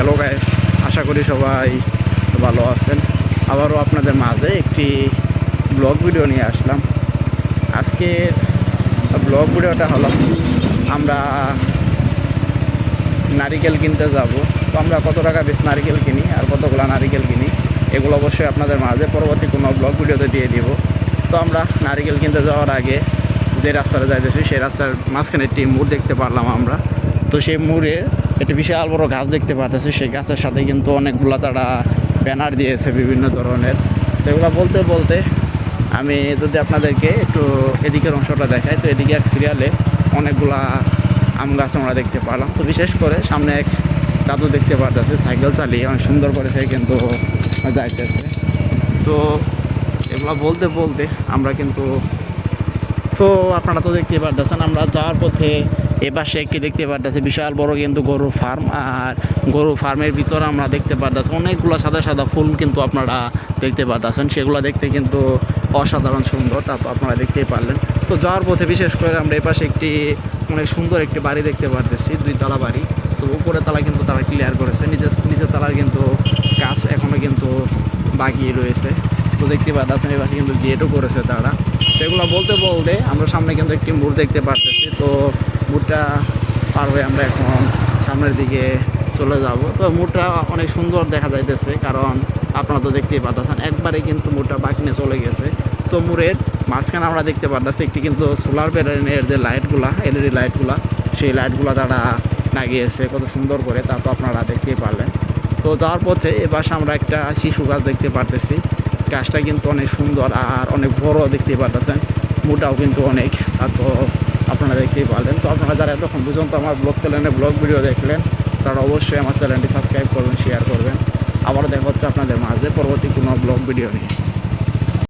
Hello guys আশা করি সবাই ভালো আছেন। আবারও আপনাদের মাঝে একটি ব্লগ ভিডিও নিয়ে আসলাম। আজকে ব্লগ ভিডিওটা হলো, আমরা নারিকেল কিনতে যাব। তো আমরা কত টাকা বেশ নারিকেল কিনি আর কতগুলো নারিকেল কিনি, এগুলো অবশ্যই আপনাদের মাঝে পরবর্তী কোনো ব্লগ ভিডিওতে দিয়ে দিব। তো আমরা নারিকেল কিনতে যাওয়ার আগে যে রাস্তাটা যাইতেছি, সেই রাস্তার মাঝখানে একটি মোড় দেখতে পারলাম আমরা। তো সেই মোড়ে একটি বিশাল বড় গাছ দেখতে পারতেছি। সেই গাছের সাথে কিন্তু অনেকগুলো তারা ব্যানার দিয়েছে বিভিন্ন ধরনের। তো এগুলো বলতে বলতে আমি যদি আপনাদেরকে একটু এদিকের অংশটা দেখাই, তো এদিকে এক সিরিয়ালে অনেকগুলা আম গাছ আমরা দেখতে পারলাম। তো বিশেষ করে সামনে এক দাদু দেখতে পারতেছে, সাইকেল চালিয়ে অনেক সুন্দর করে সে কিন্তু যাইতেছে। তো এগুলো বলতে বলতে আমরা কিন্তু তো আপনারা তো দেখতে পারতেছেন, আমরা যাওয়ার পথে এপাশে একটি দেখতে পারতেছি, বিশাল বড় কিন্তু গরু ফার্ম আর গরু ফার্মের ভিতরে আমরা দেখতে পারতেছি, অনেকগুলো সাদা সাদা ফুল কিন্তু আপনারা দেখতে পারতেছেন, সেগুলো দেখতে কিন্তু অসাধারণ সুন্দর, তা তো আপনারা দেখতেই পারলেন। তো যাওয়ার পথে বিশেষ করে আমরা এপাশে একটি অনেক সুন্দর একটি বাড়ি দেখতে পারতেছি, দুই তালা বাড়ি, তো উপরে তালা কিন্তু তারা ক্লিয়ার করেছে নিচের নিচের তালার কিন্তু গাছ এখনও কিন্তু বাগিয়ে রয়েছে, তো দেখতে পাচ্ছেন এবার কিন্তু গেটও করেছে তারা। এগুলো বলতে বলতে আমরা সামনে কিন্তু একটি মুড় দেখতে পারতেছি। তো মুড়টা পার হয়ে আমরা এখন সামনের দিকে চলে যাব। তো মুড়টা অনেক সুন্দর দেখা যাইতেছে, কারণ আপনারা তো দেখতেই পাচ্ছেন একবারে কিন্তু মুড়টা বাকিনে চলে গেছে। তো মুড়ের মাঝখানে আমরা দেখতে পাচ্ছি একটি কিন্তু সোলার প্যানেলের যে লাইটগুলা এলইডি লাইটগুলা সেই লাইটগুলো তারা লাগিয়েছে, কত সুন্দর করে, তা তো আপনারা দেখতেই পারলেন। তো যাওয়ার পথে এবার আমরা একটা শিশু গাছ দেখতে পারতেছি। গাছটা কিন্তু অনেক সুন্দর আর অনেক বড় দেখতে পারতেছেন। মোটাও কিন্তু অনেক। আর তো আপনারা দেখতেই পারলেন। তো আপনারা যারা এতক্ষণ পর্যন্ত আমার ব্লগ চ্যানেলে ব্লগ ভিডিও দেখলেন, তারা অবশ্যই আমার চ্যানেলটি সাবস্ক্রাইব করবেন শেয়ার করবেন। আবারও দেখা হচ্ছে আপনাদের মাঝে পরবর্তী কোনো ব্লগ ভিডিও নিয়ে।